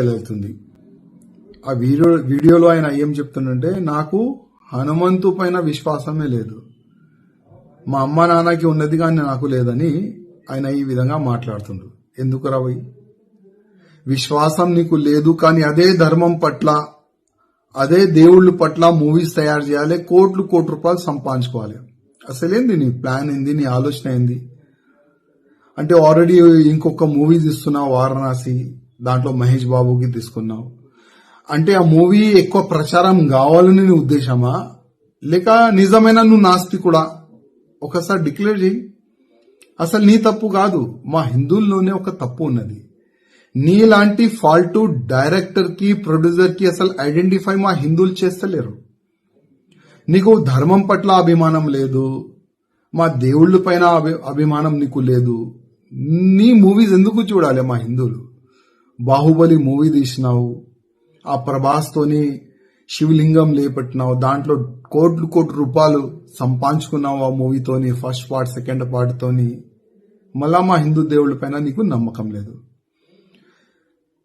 వెళ్తుంది ఆ వీడియో వీడియోలో ఆయన ఏం చెప్తుండంటే నాకు హనుమంతు పైన విశ్వాసమే లేదు. మా అమ్మ నాన్నకి ఉన్నది కానీ నాకు లేదని ఆయన ఈ విధంగా మాట్లాడుతుండ్రు ఎందుకు రావయ్య విశ్వాసం నీకు లేదు కానీ అదే ధర్మం పట్ల అదే దేవుళ్ళ పట్ల మూవీస్ తయారు చేయాలి కోట్లు కోటి రూపాయలు సంపాదించుకోవాలి. అసలేంది నీ ప్లాన్ ఏంది? నీ ఆలోచన ఏంది? అంటే ఆల్రెడీ ఇంకొక మూవీ తీస్తున్నావు వారణాసి. దాంట్లో మహేష్ బాబుకి తీసుకున్నావు. అంటే ఆ మూవీ ఎక్కువ ప్రచారం కావాలని నీ ఉద్దేశమా? లేక నిజమైన నువ్వు నాస్తి కూడా ఒకసారి డిక్లేర్ చేయి అసలు నీ తప్పు కాదు. మా హిందువుల్లోనే ఒక తప్పు ఉన్నది. నీలాంటి ఫాల్టు డైరెక్టర్కి ప్రొడ్యూసర్కి అసలు ఐడెంటిఫై మా హిందువులు చేస్తలేరు. నీకు ధర్మం పట్ల అభిమానం లేదు. మా దేవుళ్ళ పైన అభి- అభిమానం నీకు లేదు. నీ మూవీస్ ఎందుకు చూడాలి మా హిందువులు? బాహుబలి మూవీ తీసినావు ఆ ప్రభాస్తోని శివలింగం లేపట్టినావు దాంట్లో కోట్లు కోట్ల రూపాయలు సంపాదించుకున్నావు ఆ మూవీతోని ఫస్ట్ పార్ట్ సెకండ్ పార్ట్తోని మళ్ళా మా హిందూ దేవుళ్ళ పైన నీకు నమ్మకం లేదు.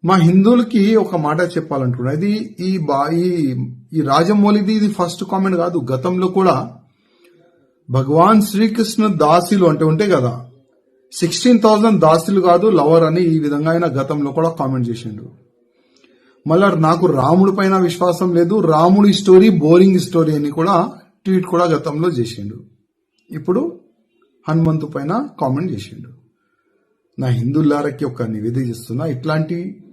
మా హిందువులకి ఒక మాట చెప్పాలనుకున్నా ఇది ఈ బా ఈ ఈ రాజమౌళిది ఇది ఫస్ట్ కామెంట్ కాదు. గతంలో కూడా భగవాన్ శ్రీకృష్ణ దాసిలు అంటే ఉంటాయి కదా సిక్స్టీన్ థౌసండ్ దాస్తులు కాదు లవర్ అని ఈ విధంగా ఆయన గతంలో కూడా కామెంట్ చేసిండు. మళ్ళా నాకు రాముడి పైన విశ్వాసం లేదు రాముడి స్టోరీ బోరింగ్ స్టోరీ అని కూడా ట్వీట్ కూడా గతంలో చేసిండు. ఇప్పుడు హనుమంతు పైన కామెంట్ చేసిండు. నా హిందువులారకి ఒక నివేదిక ఇస్తున్నా ఇట్లాంటి